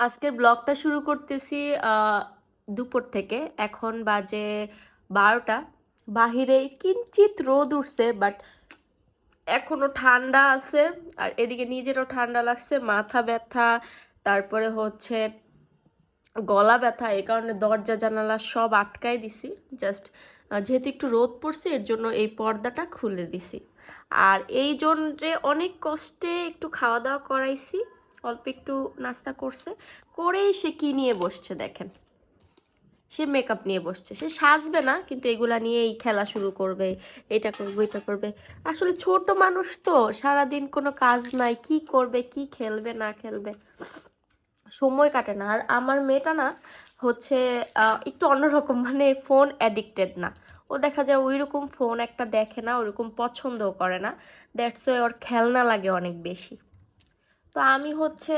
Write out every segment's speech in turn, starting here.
আজকের ব্লগটা শুরু করতেছি দুপুর থেকে। এখন বাজে বারোটা। বাহিরে কিঞ্চিত রোদ উঠছে, বাট এখনও ঠান্ডা আছে। আর এদিকে নিজেরও ঠান্ডা লাগছে, মাথা ব্যথা, তারপরে হচ্ছে গলা ব্যথা এই কারণে দরজা জানালা সব আটকাই দিছি। জাস্ট যেহেতু একটু রোদ পড়ছে, এর জন্য এই পর্দাটা খুলে দিছি। আর এই জন্যে অনেক কষ্টে একটু খাওয়া দাওয়া করাইছি। অল্প একটু নাস্তা করছে। করেই সে কি নিয়ে বসছে দেখেন। সে মেকআপ নিয়ে বসছে। সে সাজবে না, কিন্তু এগুলা নিয়েই খেলা শুরু করবে, এটা করবে এটা করবে। আসলে ছোট মানুষ তো, সারাদিন কোনো কাজ নাই, কি করবে, কি খেলবে, না খেলবে। সময় কাটে না। আর আমার মেয়েটা না হচ্ছে একটু অন্যরকম মানে ফোন অ্যাডিক্টেড না। ও দেখা যায় ওই রকম ফোন একটা দেখে না, ওইরকম পছন্দও করে না। দ্যাটস ওয়াই ওর খেলনা লাগে অনেক বেশি। তো আমি হচ্ছে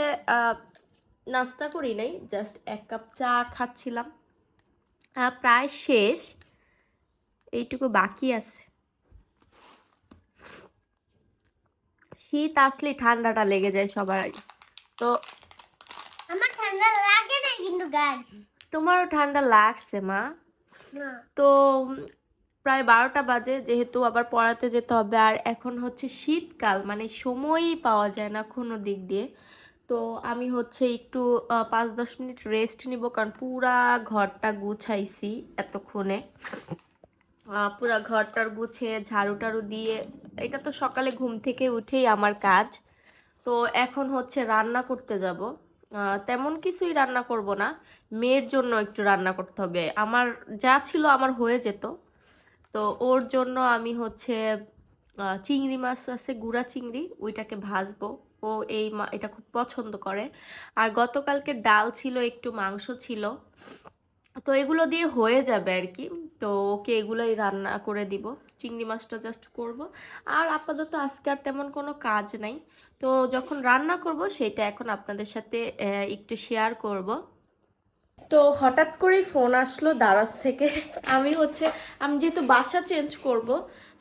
নাস্তা করি নাই জাস্ট এক কাপ চা খাচ্ছিলাম। প্রায় শেষ এইটুকু বাকি আছে। শীত আসলে ঠান্ডাটা লেগে যায় সবার তো আমার ঠান্ডা লাগে না কিন্তু গাছ। তোমারও ঠান্ডা লাগছে মা? তো প্রায় বারোটা বাজে, যেহেতু আবার পড়াতে যেতে হবে। আর এখন হচ্ছে শীতকাল মানে সময়ই পাওয়া যায় না কোনো দিক দিয়ে। তো আমি হচ্ছে একটু পাঁচ দশ মিনিট রেস্ট নিব, কারণ পুরা ঘরটা গুছাইছি এতক্ষণে। পুরা ঘরটার গুছিয়ে ঝাড়ু টাড়ু দিয়ে, এটা তো সকালে ঘুম থেকে উঠেই আমার কাজ। তো এখন হচ্ছে রান্না করতে যাব। তেমন কিছুই রান্না করব না। মেয়ের জন্য একটু রান্না করতে হবে। আমার, যা ছিল আমার হয়ে যেত। তো ওর জন্য আমি হচ্ছে চিংড়ি মাছ আছে, গুড়া চিংড়ি, ওইটাকে ভাজবো। ও এই মা- এটা খুব পছন্দ করে। আর গতকালকে ডাল ছিল, একটু মাংস ছিল। তো এগুলো দিয়ে হয়ে যাবে আর কি। তো ওকে এগুলোই রান্না করে দিব। চিংড়ি মাছটা জাস্ট করব। আর আপাতত আজকে আর তেমন কোনো কাজ নাই। তো যখন রান্না করব, সেটা এখন আপনাদের সাথে একটু শেয়ার করব। তো হঠাৎ করেই ফোন আসলো দারাজ থেকে। আমি হচ্ছে আমি যেহেতু বাসা চেঞ্জ করব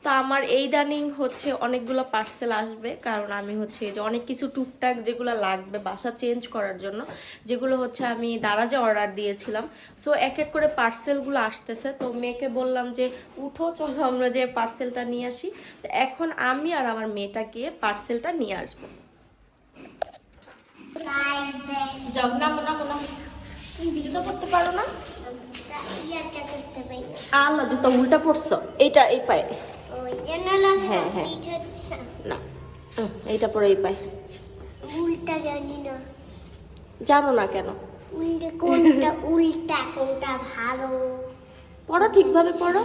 তো আমার এই দানিং হচ্ছে অনেকগুলো পার্সেল আসবে। কারণ আমি হচ্ছে এই যে অনেক কিছু টুকটাক যেগুলো লাগবে বাসা চেঞ্জ করার জন্য যেগুলো হচ্ছে আমি দারাজে অর্ডার দিয়েছিলাম। সো এক এক করে পার্সেলগুলো আসতেছে। তো মেয়েকে বললাম যে উঠো চলো আমরা যে পার্সেলটা নিয়ে আসি। তো এখন আমি আর আমার মেয়েটা গিয়ে পার্সেলটা নিয়ে আসব। যাও নামো নামো নামো তুমি কি জুতো পরতে পারো না? করতে আল্লাহ জুতো উল্টা পড়ছো এইটা এই পায়ে। হ্যাঁ, হ্যাঁ। না। এইটা পরে এই পায়ে। জানি না জানো না কেন? কোনটা উল্টা কোনটা ভালো পড়ো ঠিকভাবে পড়ো।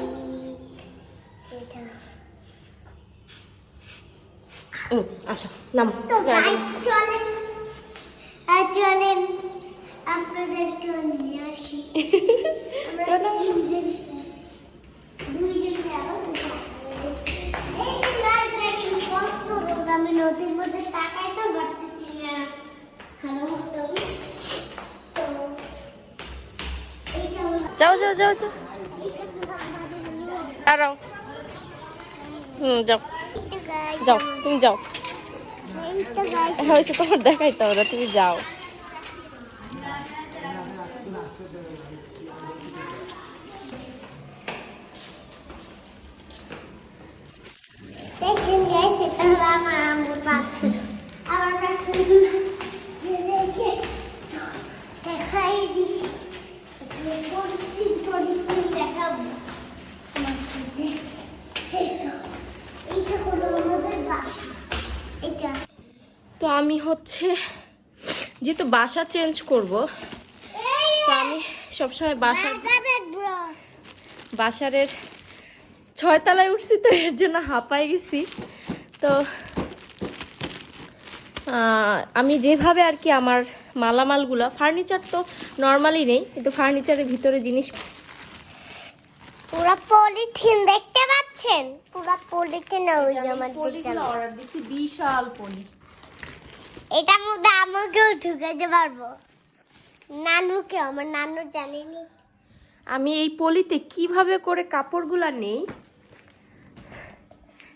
আসো নাম। চলেন। চলেন। আপনাদেরকে নিয়ে আসি আমরা চলো। তিনজন দুইজন যাব এই যে গাছ দেখেন কত রোদ আমি নদীর মধ্যে তাকাইতে পারতেছি না ভালো মতন তো এইটা হলো যাও যাও যাও যাও আরাও হুম যাও এইটা গাইস যাও তুমি যাও এইটা গাইস হয়েছে তোমার দেখাইতে হবে না, তুমি যাও দেখেন গাইস এটা হলো আমার আম্মুর পাথর আমার পাথরগুলো দেখে দেখাই দিস পরিচিত পরিচিত দেখাবো তোমাকে। এই তো, এইটা হলো আমাদের বাসা এটা তো আমি হচ্ছে যেহেতু বাসা চেঞ্জ করব তো আমি সবসময় বাসা ব্রো বাসারের ছয়তলায় উঠছি তো এর জন্য হাঁপাই গেছি। তো আমি যেভাবে আর কি আমার মালামালগুলো ফার্নিচার তো নর্মালি নেই কিন্তু ফার্নিচারের ভিতরে জিনিস পুরা পলিথিন দেখতে পাচ্ছেন? পুরা পলিথিন ওই যে আমাদের অর্ডার দিছি বিশাল পলি। এটার মধ্যে আমাকেও ঢুকাইতে পারব। নানুকে, আমার নানু জানেনি। আমি এই পলিতে কীভাবে করে কাপড়গুলা নেই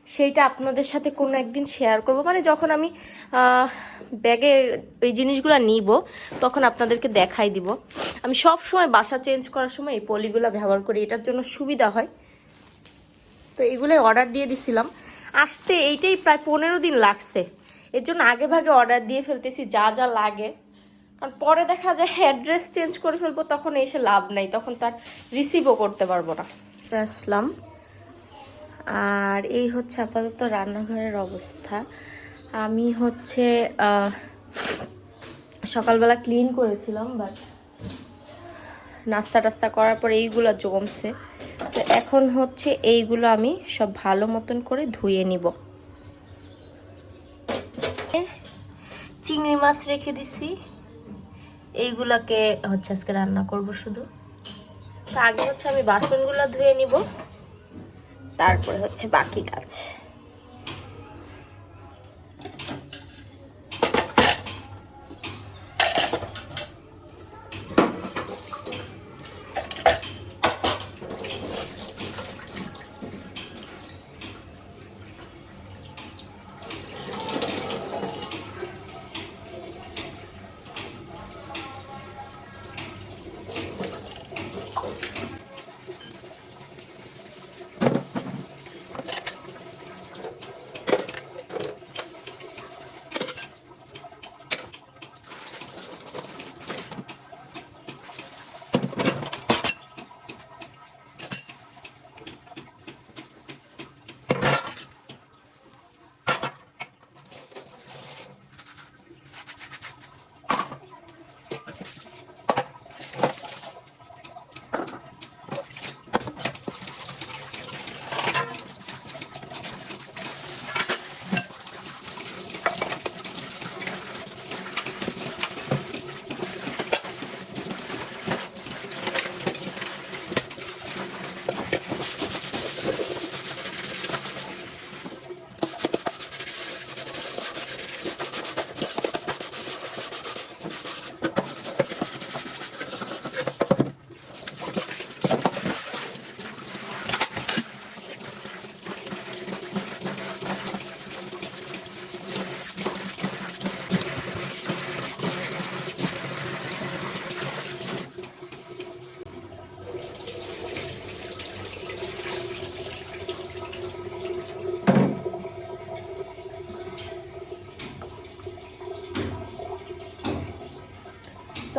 সেইটা আপনাদের সাথে কোনো একদিন শেয়ার করব। মানে যখন আমি ব্যাগে ওই জিনিসগুলো নিব, তখন আপনাদেরকে দেখাই দিব। আমি সব সময় বাসা চেঞ্জ করার সময় এই পলিগুলো ব্যবহার করি, এটার জন্য সুবিধা হয়। তো এগুলোই অর্ডার দিয়ে দিছিলাম। আসতে এইটাই প্রায় পনেরো দিন লাগছে। এর জন্য আগে ভাগে অর্ডার দিয়ে ফেলতেছি, যা যা লাগে। কারণ পরে দেখা যায় অ্যাড্রেস চেঞ্জ করে ফেলব, তখন এসে লাভ নাই, তখন তার রিসিভও করতে পারব না। আসলাম। আর এই হচ্ছে আপাতত রান্নাঘরের অবস্থা। আমি হচ্ছে সকালবেলা ক্লিন করেছিলাম বাট নাস্তা টাস্তা করার পর এইগুলো জমছে। তো এখন হচ্ছে এইগুলো আমি সব ভালো মতন করে ধুয়ে নিব। চিংড়ি মাছ রেখে দিছি। এইগুলাকে হচ্ছে আজকে রান্না করব শুধু। তো আগে হচ্ছে আমি বাসনগুলো ধুয়ে নিব। তারপরে হচ্ছে বাকি কাজ।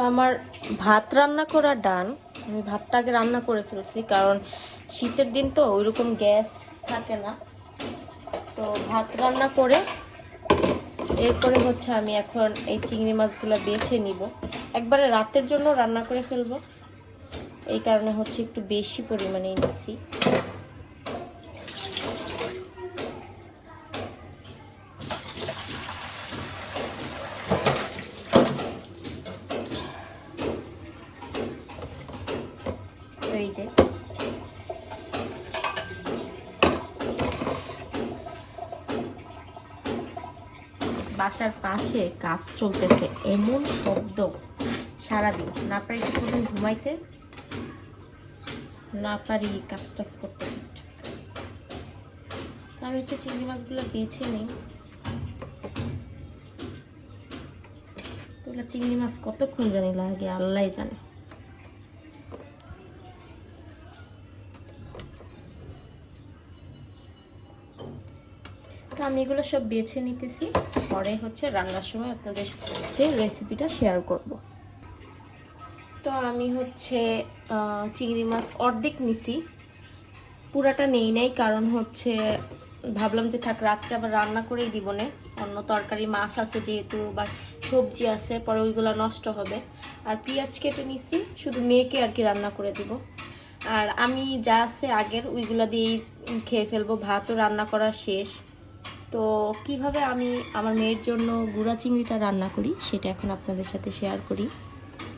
তো আমার ভাত রান্না করা ডান। আমি ভাতটা আগে রান্না করে ফেলছি, কারণ শীতের দিন তো ওইরকম গ্যাস থাকে না। তো ভাত রান্না করে এরপরে হচ্ছে আমি এখন এই চিংড়ি মাছগুলো বেছে নিব। একবারে রাতের জন্য রান্না করে ফেলব। এই কারণে হচ্ছে একটু বেশি পরিমাণে নিছি তো এই যে বাসার পাশে কাজ চলতেছে, এমন শব্দ সারাদিন। না পারি কোথাও ঘুমাইতে, না পারি কাজ টাজ করতে। আমি হচ্ছে চিংড়ি মাছগুলো বেছে নিই। তোলা চিংড়ি মাছ কতক্ষণ জানি লাগে আল্লাহ জানে। তো আমি এগুলো সব বেছে নিতেছি। পরে হচ্ছে রান্নার সময় আপনাদের সাথে রেসিপিটা শেয়ার করব। তো আমি হচ্ছে চিংড়ি মাছ অর্ধেক নিছি। পুরাটা নেই নাই, কারণ হচ্ছে ভাবলাম যে থাক, রাত্রে আবার রান্না করেই দিব না। অন্য তরকারি মাছ আছে যেহেতু, বা সবজি আছে, পরে ওইগুলো নষ্ট হবে। আর পেঁয়াজ কেটে নিছি, শুধু মেয়েকে আর কি রান্না করে দিব। আর আমি যা আছে আগের, ওইগুলো দিয়েই খেয়ে ফেলব। ভাতও রান্না করা শেষ। তো কীভাবে আমি আমার মেয়ের জন্য গুঁড়া চিংড়িটা রান্না করি, সেটা এখন আপনাদের সাথে শেয়ার করি।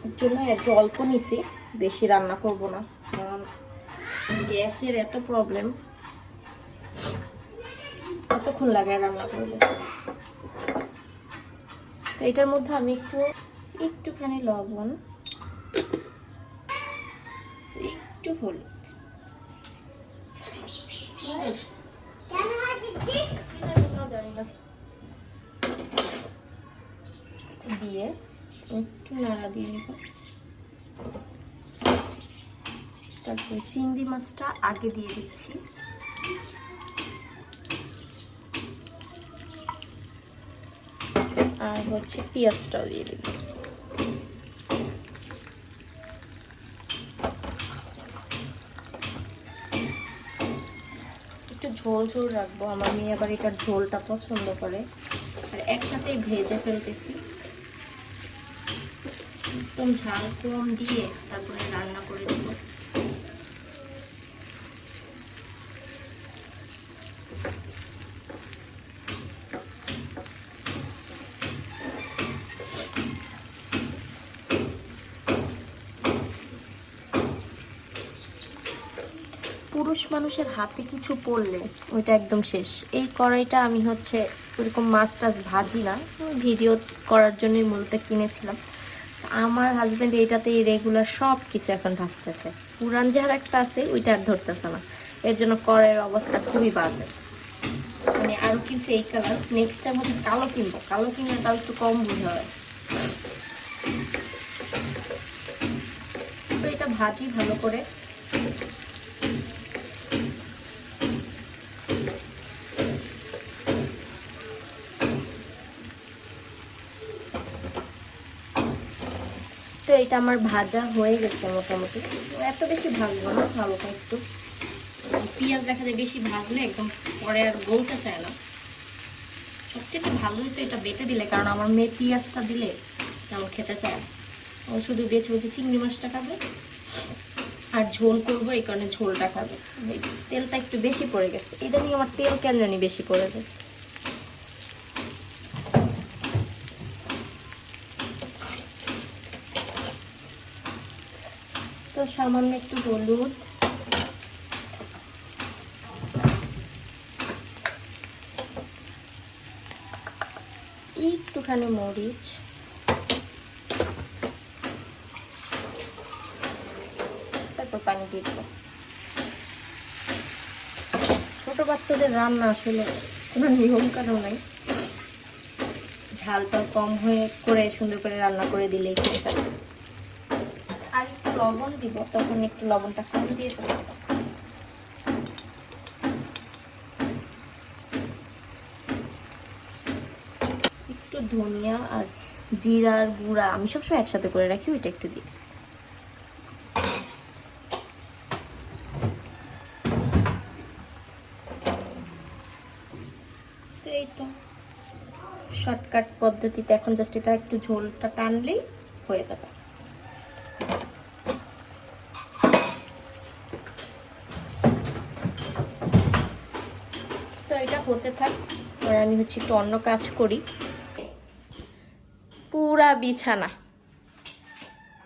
এর জন্য কি অল্প নিছি, বেশি রান্না করব না, কারণ গ্যাসের এত প্রবলেম কতক্ষণ লাগে রান্না করব তো এটার মধ্যে আমি একটু, একটুখানি লবণ, একটু হলুদ। না দিয়ে একটু নাড়া দিয়ে নেব। তারপরে চিংড়ি মাছটা আগে দিয়ে দিচ্ছি। আর হচ্ছে পেঁয়াজটাও দিয়ে দিব একটু ঝোল ঝোল রাখব। আমার মেয়ে আবার এটার ঝোলটা পছন্দ করে। আর একসাথেই ভেজে ফেলতেছি। একদম ঝাল কম দিয়ে তারপরে রান্না করে দেবো পুরুষ মানুষের হাতে কিছু পড়লে ওইটা একদম শেষ। এই কড়াইটা আমি হচ্ছে ওরকম মাছ টাছ ভাজি না ভিডিও করার জন্যই মূলত কিনেছিলাম। আমার হাজব্যান্ড এইটাতেই রেগুলার সব কিছু এখন ভাজতেছে। পুরান যার একটা আছে, ওইটা আর ধরতেছে না। এর জন্য কড়াইয়ের অবস্থা খুবই বাজে। মানে আরও কিনছে এই কালার নেক্সট টাইম হচ্ছে কালো কিনবো। কালো কিনলে তাও একটু কম বুঝে হয়। তো এটা ভাজি ভালো করে এটা আমার ভাজা হয়ে গেছে মোটামুটি। এত বেশি ভাজবো না, হালকা একটু। পেঁয়াজ দেখা যায় বেশি ভাজলে একদম পরে আর গলতে চায় না। সবচেয়ে ভালোই তো এটা বেটে দিলে, কারণ আমার মেয়ে পেঁয়াজটা দিলে তেমন খেতে চায় ও শুধু বেছে বেছে চিংড়ি মাছটা খাবে আর ঝোল করব, এই কারণে ঝোলটা খাবে। তেলটা একটু বেশি পড়ে গেছে। এটা নিয়ে আমার তেল কেন জানি বেশি পড়ে যায়। সামান্য একটু হলুদ। একটুখানি মরিচ। তারপর পানি দিয়ে দেবো। ছোট বাচ্চাদের রান্না আসলে কোনো নিয়ম কানুন নাই। ঝালটা কম হয়ে করে সুন্দর করে রান্না করে দিলেই খেয়ে ফেলে আর একটু লবণ দিব, তখন একটু লবণটা কম দিয়ে দেবো। একটু ধনিয়া আর জিরার গুঁড়া, আমি সবসময় একসাথে করে রাখি, ওইটা একটু দিয়ে তো এই তো শর্টকাট পদ্ধতিতে এখন জাস্ট এটা একটু ঝোলটা টানলেই হয়ে যাবে তো এটা হতে থাক আর আমি হচ্ছে একটু অন্য কাজ করি। পুরা বিছানা।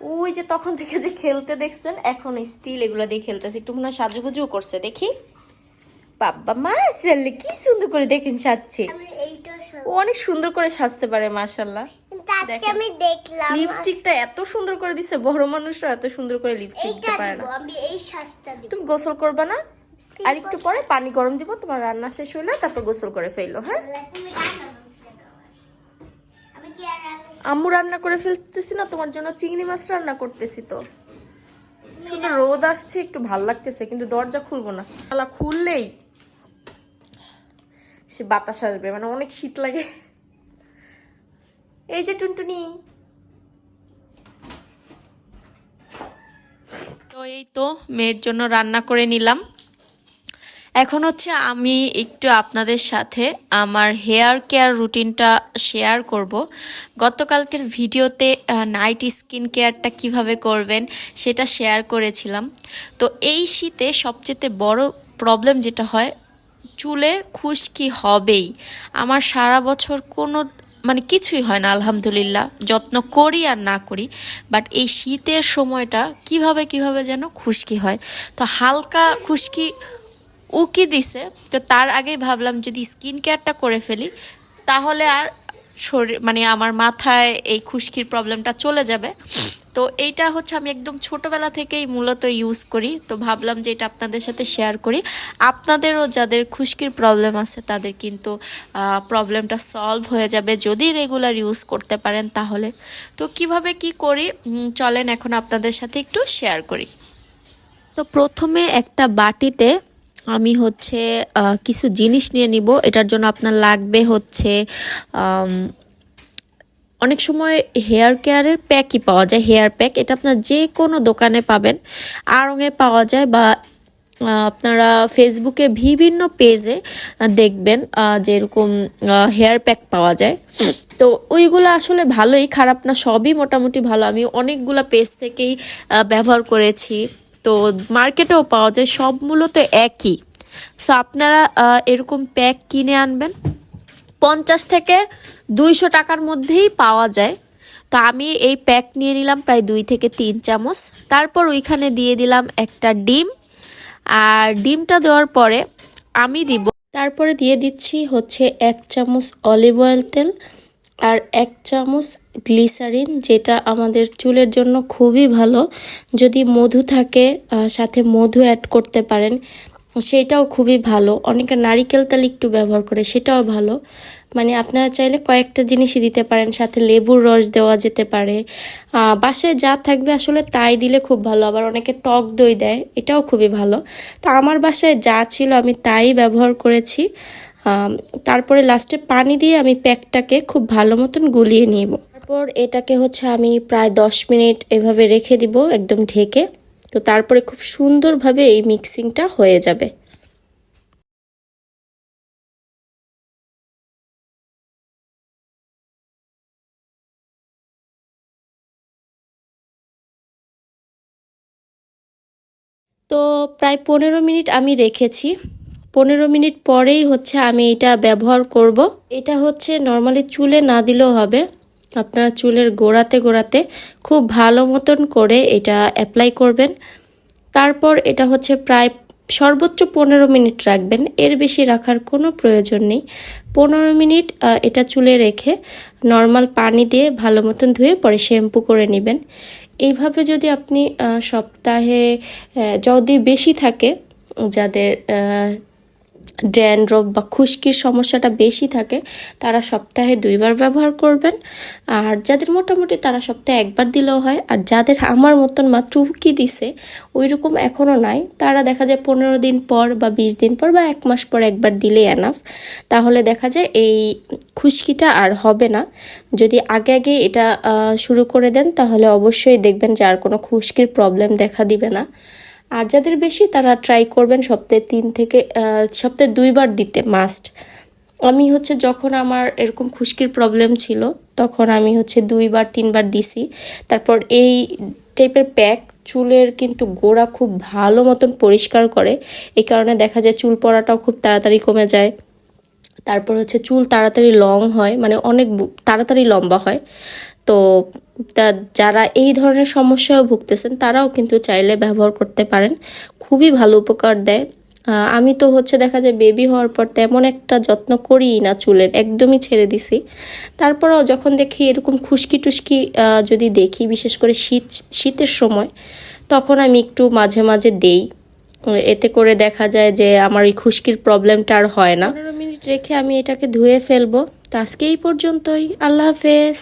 ওই যে তখন থেকে যে খেলতে দেখছেন এখন স্টিল এগুলো দিয়ে খেলতেছে। একটু মনে হয় সাজুগুজুও করছে দেখি। বাবা মা কি সুন্দর করে দেখেন সাজছে। ও অনেক সুন্দর করে সাজতে পারে মাশাল্লাহ লিপস্টিকটা এত সুন্দর করে দিছে বড় মানুষরা এত সুন্দর করে লিপস্টিক দিতে পারে না। তুমি গোসল করবে না? আর একটু পরে পানি গরম দিব, তোমার রান্না শেষ হইলে তারপর গোসল করে ফেলল হ্যাঁ? আম্মু রান্না করে ফেলতেছি না, তোমার জন্য চিংড়ি মাছ রান্না করতেছি তো। শুধু রোদ আসছে, একটু ভালো লাগতেছে, কিন্তু দরজা খুলবো না। তালা খুললেই সে বাতাস আসবে মানে অনেক শীত লাগে। এই যে টুনটুনি। তো এই তো, মেয়ের জন্য রান্না করে নিলাম। এখন হচ্ছে আমি একটু আপনাদের সাথে আমার হেয়ার কেয়ার রুটিনটা শেয়ার করব। গতকালকের ভিডিওতে নাইট স্কিন কেয়ারটা কীভাবে করবেন সেটা শেয়ার করেছিলাম। তো এই শীতে সবচেয়ে বড় প্রবলেম যেটা হয়, চুলে খুশকি হবেই? আমার সারা বছর কোনো মানে কিছুই হয় না, আলহামদুলিল্লাহ। যত্ন করি আর না করি বাট এই শীতের সময়টা কীভাবে কীভাবে যেন খুশকি হয়। তো হালকা খুশকি উকি দিছে। তো তার আগেই ভাবলাম যদি স্কিন কেয়ারটা করে ফেলি, তাহলে আর শরীর মানে আমার মাথায় এই খুশকির প্রবলেমটা চলে যাবে। তো এইটা হচ্ছে আমি একদম ছোটবেলা থেকেই মূলত ইউজ করি। তো ভাবলাম যে এটা আপনাদের সাথে শেয়ার করি। আপনাদেরও যাদের খুশকির প্রবলেম আছে, তাদের কিন্তু প্রবলেমটা সলভ হয়ে যাবে যদি রেগুলার ইউজ করতে পারেন তাহলে। তো কীভাবে কি করি? চলেন এখন আপনাদের সাথে একটু শেয়ার করি। তো প্রথমে একটা বাটিতে আমি হচ্ছে কিছু জিনিস নিয়ে নিব এটার জন্য আপনার লাগবে হচ্ছে অনেক সময় হেয়ার কেয়ারের প্যাকই পাওয়া যায় হেয়ার প্যাক এটা আপনার যে কোনো দোকানে পাবেন। আড়ঙে পাওয়া যায় বা আপনারা ফেসবুকে বিভিন্ন পেজে দেখবেন আহ, যে এরকম হেয়ার প্যাক পাওয়া যায়। তো ওইগুলো আসলে ভালোই খারাপ না সবই মোটামুটি ভালো। আমি অনেকগুলো পেজ থেকেই ব্যবহার করেছি। তো মার্কেটেও পাওয়া যায়, সব মূলত একই। সো আপনারা এরকম প্যাক কিনে আনবেন। পঞ্চাশ থেকে দুইশো টাকার মধ্যেই পাওয়া যায়। তো আমি এই প্যাক নিয়ে নিলাম প্রায় দুই থেকে তিন চামচ। তারপর ওইখানে দিয়ে দিলাম একটা ডিম। আর ডিমটা দেওয়ার পরে আমি দিব, তারপরে দিয়ে দিচ্ছি হচ্ছে এক চামচ অলিভ অয়েল তেল। আর এক চামচ গ্লিসারিন, যেটা আমাদের চুলের জন্য খুবই ভালো। যদি মধু থাকে সাথে মধু অ্যাড করতে পারেন, সেটাও খুবই ভালো। অনেকে নারিকেল তেল একটু ব্যবহার করে, সেটাও ভালো। মানে আপনারা চাইলে কয়েকটা জিনিসই দিতে পারেন, সাথে লেবুর রস দেওয়া যেতে পারে। বাসায় যা থাকবে আসলে তাই দিলে খুব ভালো। আবার অনেকে টক দই দেয়, এটাও খুবই ভালো। তো আমার বাসায় যা ছিল আমি তাই ব্যবহার করেছি। তারপরে লাস্টে পানি দিয়ে আমি প্যাকটাকে খুব ভালো মতন গুলিয়ে নিব। তারপর এটাকে হচ্ছে আমি প্রায় দশ মিনিট এভাবে রেখে দিব একদম ঢেকে। তো তারপরে খুব সুন্দরভাবে এই মিক্সিংটা হয়ে যাবে। তো প্রায় পনেরো মিনিট আমি রেখেছি। পনেরো মিনিট পরেই হচ্ছে আমি এটা ব্যবহার করব। এটা হচ্ছে নর্মালি চুলে না দিলেও হবে। আপনারা চুলের গোড়াতে গোড়াতে খুব ভালো মতন করে এটা অ্যাপ্লাই করবেন। তারপর এটা হচ্ছে প্রায় সর্বোচ্চ পনেরো মিনিট রাখবেন। এর বেশি রাখার কোনো প্রয়োজন নেই। পনেরো মিনিট এটা চুলে রেখে নর্মাল পানি দিয়ে ভালো মতন ধুয়ে পরে শ্যাম্পু করে নেবেন। এইভাবে যদি আপনি সপ্তাহে যদি বেশি থাকে, যাদের ড্যান্ড্রফ বা খুশকির সমস্যাটা বেশি থাকে, তারা সপ্তাহে দুইবার ব্যবহার করবেন। আর যাদের মোটামুটি তারা সপ্তাহে একবার দিলেও হয়, আর যাদের আমার মতন মাত্র উকি দিছে ওই রকম এখনও নাই। তারা দেখা যায় পনেরো দিন পর বা বিশ দিন পর বা এক মাস পর একবার দিলেই এনাফ তাহলে দেখা যায় এই খুশকিটা আর হবে না। যদি আগে আগে এটা শুরু করে দেন, তাহলে অবশ্যই দেখবেন যে আর কোনো খুশকির প্রবলেম দেখা দিবে না। আর যাদের বেশি, তারা ট্রাই করবেন সপ্তাহে তিন থেকে সপ্তাহে দুইবার দিতে মাস্ট আমি হচ্ছে যখন আমার এরকম খুশকির প্রবলেম ছিল, তখন আমি হচ্ছে দুইবার, তিনবার দিছি। তারপর এই টাইপের প্যাক চুলের কিন্তু গোড়া খুব ভালো মতন পরিষ্কার করে। এই কারণে দেখা যায় চুল পড়াটাও খুব তাড়াতাড়ি কমে যায়। তারপর হচ্ছে চুল তাড়াতাড়ি লং হয় মানে অনেক তাড়াতাড়ি লম্বা হয়। তো যারা এই ধরনের সমস্যাও ভুগতেছেন, তারাও কিন্তু চাইলে ব্যবহার করতে পারেন। খুবই ভালো উপকার দেয়। আমি তো হচ্ছে দেখা যায় বেবি হওয়ার পর তেমন একটা যত্ন করিই না চুলের, একদমই ছেড়ে দিছি। তারপরেও যখন দেখি এরকম খুশকি টুসকি যদি দেখি, বিশেষ করে শীত, শীতের সময়, তখন আমি একটু মাঝে মাঝে দেই। এতে করে দেখা যায় যে আমার এই খুশকির প্রবলেমটা আর হয় না। পনেরো মিনিট রেখে আমি এটাকে ধুয়ে ফেলব। তো আজকে এই পর্যন্তই। আল্লাহ হাফেজ।